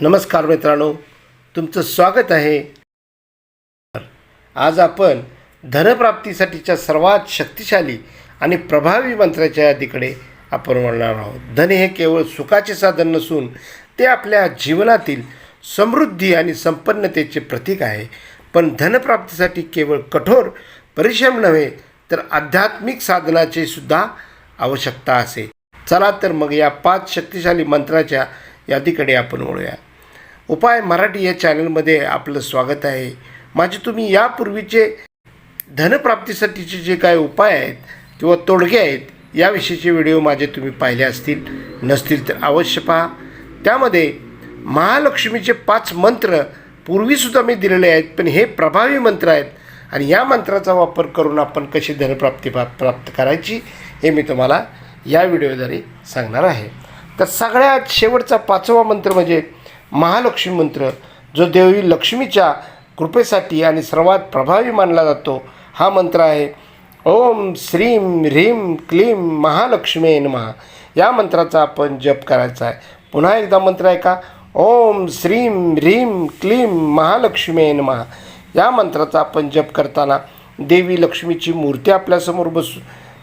नमस्कार मित्रांनो तुमचं स्वागत आहे. आज आपण धनप्राप्तीसाठीच्या सर्वात शक्तिशाली आणि प्रभावी मंत्राच्या यादीकडे आपण वळणार आहोत. धन हे केवळ सुखाचे साधन नसून ते आपल्या जीवनातील समृद्धी आणि संपन्नतेचे प्रतीक आहे. पण धनप्राप्तीसाठी केवळ कठोर परिश्रम नव्हे तर आध्यात्मिक साधनाची सुद्धा आवश्यकता असे चला तर मग या पाच शक्तिशाली मंत्राच्या यादीकडे आपण वळूया. उपाय मराठी या चॅनलमध्ये आपलं स्वागत आहे. माझे तुम्ही यापूर्वीचे धनप्राप्तीसाठीचे जे काय उपाय आहेत किंवा तोडगे आहेत याविषयीचे व्हिडिओ माझे तुम्ही पाहिले असतील नसतील तर अवश्य पहा. त्यामध्ये महालक्ष्मीचे पाच मंत्र पूर्वीसुद्धा मी दिलेले आहेत पण हे प्रभावी मंत्र आहेत आणि या मंत्राचा वापर करून आपण कशी धनप्राप्ती प्रा प्राप्त करायची हे मी तुम्हाला या व्हिडिओद्वारे सांगणार आहे. तर सगळ्यात शेवटचा पाचवा मंत्र म्हणजे महालक्ष्मी मंत्र जो देवी लक्ष्मीच्या कृपेसाठी आणि सर्वात प्रभावी मानला जातो हा मंत्र आहे ओम श्रीम ह्रीम क्लीम महालक्ष्मी नमः. या मंत्राचा आपण जप करायचा आहे. पुन्हा एकदा मंत्र आहे का ओम श्रीम ह्रीम क्लीम महालक्ष्मी नमः. या मंत्राचा आपण जप करताना देवी लक्ष्मीची मूर्ती आपल्यासमोर बसू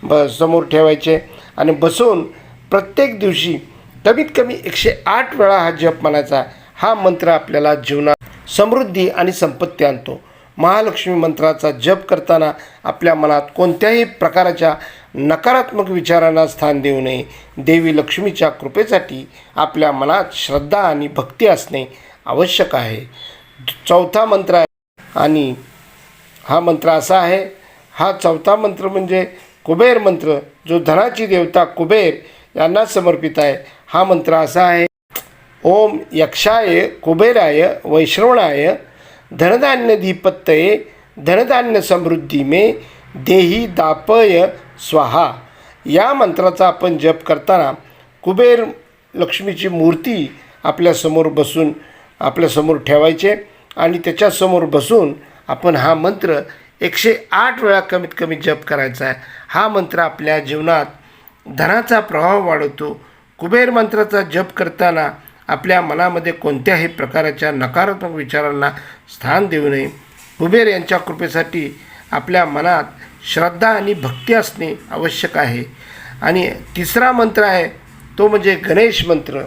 ब समोर ठेवायचे आणि बसून प्रत्येक दिवशी कमीत कमी एकशे आठ वेळा हा जप म्हणायचा. हा मंत्र आपल्याला जीवनात समृद्धी आणि संपत्ती आणतो. महालक्ष्मी मंत्राचा जप करताना आपल्या मनात कोणत्याही प्रकाराच्या नकारात्मक विचारांना स्थान देऊ नये. देवी लक्ष्मीच्या कृपेसाठी आपल्या मनात श्रद्धा आणि भक्ती असणे आवश्यक आहे. चौथा मंत्र आहे आणि हा मंत्र असा आहे. हा चौथा मंत्र म्हणजे कुबेर मंत्र. जो धनाची देवता कुबेर यांना समर्पित आहे. हा मंत्र असा आहे ओम यक्षाय कुबेराय वैश्रवणाय धनधान्य दीपत्तये धनधान्य समृद्धी मे देही दापय स्वाहा. या मंत्राचा आपण जप करताना कुबेर लक्ष्मीची मूर्ती आपल्यासमोर बसून आपल्यासमोर ठेवायचे आणि त्याच्यासमोर बसून आपण हा मंत्र एकशे आठ वेळा कमीत कमी जप करायचा आहे. हा मंत्र आपल्या जीवनात धनाचा प्रभाव वाढवतो. कुबेर मंत्राचा जप करताना आपल्या मनामध्ये कोणत्याही प्रकारच्या नकारात्मक विचारांना स्थान देऊ नये. कुबेर यांच्या कृपेसाठी आपल्या मनात श्रद्धा आणि भक्ती असणे आवश्यक आहे. आणि तिसरा मंत्र आहे तो म्हणजे गणेश मंत्र.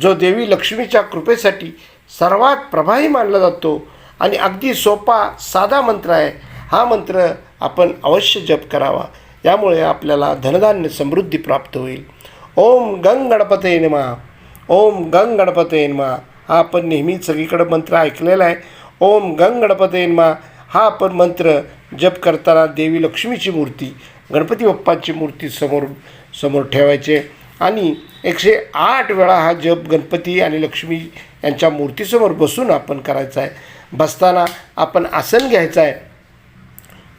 जो देवी लक्ष्मीच्या कृपेसाठी सर्वात प्रभावी मानला जातो आणि अगदी सोपा साधा मंत्र आहे. हा मंत्र आपण अवश्य जप करावा. यामुळे आपल्याला धनधान्य समृद्धी प्राप्त होईल. ओम गंग गणपते नमा. ओम गंग गणपते नमा. हा आपण नेहमी सगळीकडं मंत्र ऐकलेला आहे. ओम गंग गणपते नमा. हा आपण मंत्र जप करताना देवी लक्ष्मीची मूर्ती गणपती बाप्पाची मूर्ती समोर समोर ठेवायचे. आणि एकशे आठ वेळा हा जप गणपती आणि लक्ष्मी यांच्या मूर्तीसमोर बसून आपण करायचा आहे. बसताना आपण आसन घ्यायचं आहे.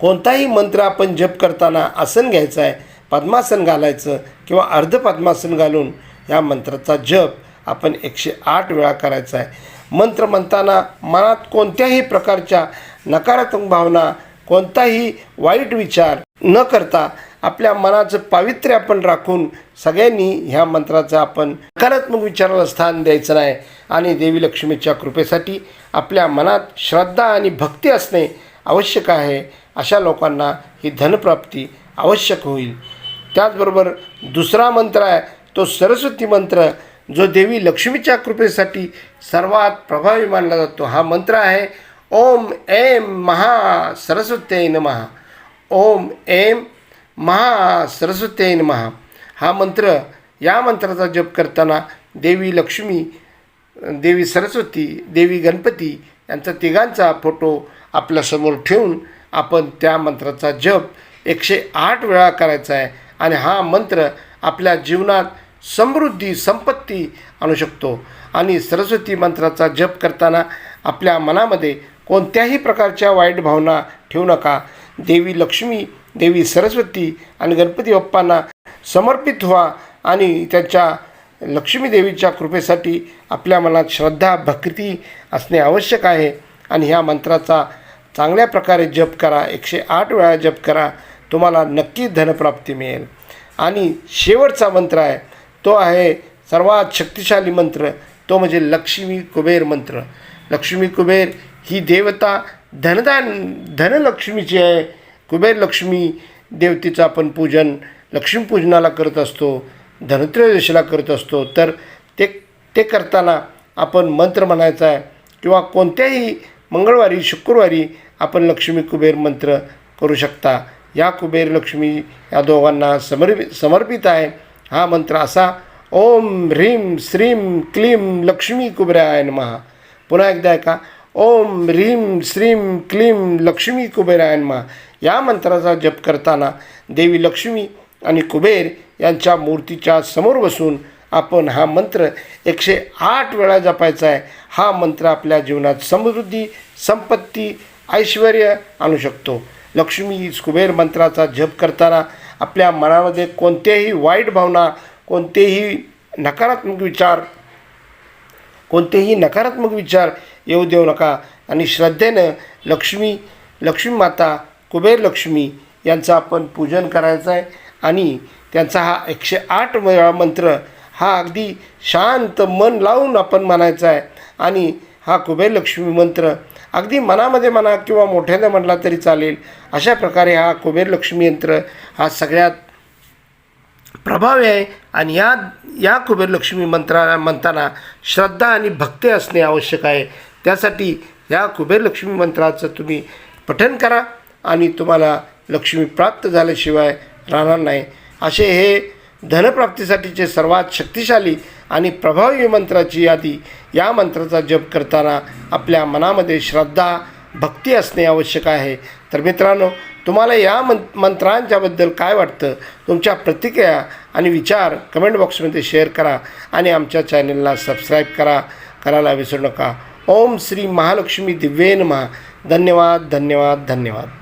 कोणताही मंत्र आपण जप करताना आसन घ्यायचं आहे पद्मासन घालायचं किंवा अर्ध पद्मासन घालून या मंत्राचा जप आपण एकशे आठ वेळा करायचा आहे. मंत्र म्हणताना मनात कोणत्याही प्रकारच्या नकारात्मक भावना कोणताही वाईट विचार न करता आपल्या मनाचं पावित्र्य आपण राखून सगळ्यांनी ह्या मंत्राचं आपण नकारात्मक विचाराला स्थान द्यायचं नाही आणि देवी लक्ष्मीच्या कृपेसाठी आपल्या मनात श्रद्धा आणि भक्ती असणे आवश्यक आहे. अशा लोकांना ही धनप्राप्ती आवश्यक होईल. त्याचबरोबर दुसरा मंत्र आहे तो सरस्वती मंत्र जो देवी लक्ष्मीच्या कृपेसाठी सर्वात प्रभावी मानला जातो. हा मंत्र आहे ओम एम महा सरस्वत्याय महा ओम एम महा सरस्वत्याय महा हा मंत्र या मंत्राचा जप करताना देवी लक्ष्मी देवी सरस्वती देवी गणपती यांचा तिघांचा फोटो आपल्यासमोर ठेवून आपण त्या मंत्राचा जप एकशे आठ वेळा करायचा आहे. आणि हा मंत्र आपल्या जीवनात समृद्धी संपत्ती आणू शकतो. आणि सरस्वती मंत्राचा जप करताना आपल्या मनामध्ये कोणत्याही प्रकारच्या वाईट भावना ठेवू नका. देवी लक्ष्मी देवी सरस्वती आणि गणपती बाप्पांना समर्पित व्हा आणि त्यांच्या लक्ष्मी देवीच्या कृपेसाठी आपल्या मनात श्रद्धा भक्ती असणे आवश्यक आहे. आणि ह्या मंत्राचा चांगल्या प्रकारे जप करा एकशे आठ वेळा जप करा तुम्हाला नक्की धनप्राप्ती मिळेल. आणि शेवटचा मंत्र आहे तो आहे सर्वात शक्तिशाली मंत्र तो म्हणजे लक्ष्मी कुबेर मंत्र. लक्ष्मी कुबेर ही देवता धनदान धनलक्ष्मीची आहे कुबेर लक्ष्मी देवतेचं आपण पूजन लक्ष्मीपूजनाला करत असतो धनत्रयोदशीला करत असतो तर ते ते करताना आपण मंत्र म्हणायचा आहे किंवा कोणत्याही मंगळवारी शुक्रवारी आपण लक्ष्मी कुबेर मंत्र करू शकता. या कुबेर लक्ष्मी या दोघांना समर्पि समर्पित आहे. हा मंत्र असा ओम ह्रीम श्रीं क्लीं लक्ष्मी कुबेराय महा पुन्हा एकदा ऐका ओम ह्रीम श्रीं क्लीं लक्ष्मी कुबेराय महा या मंत्राचा जप करताना देवी लक्ष्मी आणि कुबेर यांच्या मूर्तीच्या समोर बसून आपण हा मंत्र एकशे आठ वेळा जपायचा आहे. हा मंत्र आपल्या जीवनात समृद्धी संपत्ती ऐश्वर आणू शकतो. लक्ष्मी कुबेर मंत्राचा जप करताना आपल्या मनामध्ये कोणत्याही वाईट भावना कोणतेही नकारात्मक विचार कोणतेही नकारात्मक विचार येऊ देऊ नका. आणि श्रद्धेनं लक्ष्मी लक्ष्मी माता कुबेर लक्ष्मी यांचं आपण पूजन करायचं आहे. आणि त्यांचा हा एकशे आठ वेळा मंत्र हा अगदी शांत मन लावून आपण म्हणायचा आहे. आणि हा कुबेर लक्ष्मी मंत्र अगदी मनामध्ये म्हणा किंवा मोठ्याने म्हणला तरी चालेल. अशा प्रकारे हा कुबेर लक्ष्मी यंत्र हा सगळ्यात प्रभावी आहे. आणि या या कुबेर लक्ष्मी मंत्रा म्हणताना श्रद्धा आणि भक्ती असणे आवश्यक आहे. त्यासाठी या कुबेर लक्ष्मी मंत्राचं तुम्ही पठन करा आणि तुम्हाला लक्ष्मी प्राप्त झाल्याशिवाय राहणार नाही. असे हे धनप्राप्तीसाठीचे सर्वात शक्तिशाली आणि प्रभावी मंत्राची यादी या मंत्राचा जप करताना आपल्या मनामध्ये श्रद्धा भक्ती असणे आवश्यक आहे. तर मित्रांनो तुम्हाला या मं मंत्रांच्याबद्दल काय वाटतं? तुमच्या प्रतिक्रिया आणि विचार कमेंट बॉक्समध्ये शेअर करा आणि आमच्या चॅनलला सबस्क्राईब करा. करायला विसरू नका. ओम श्री महालक्ष्मी दिव्ये महा धन्यवाद धन्यवाद धन्यवाद.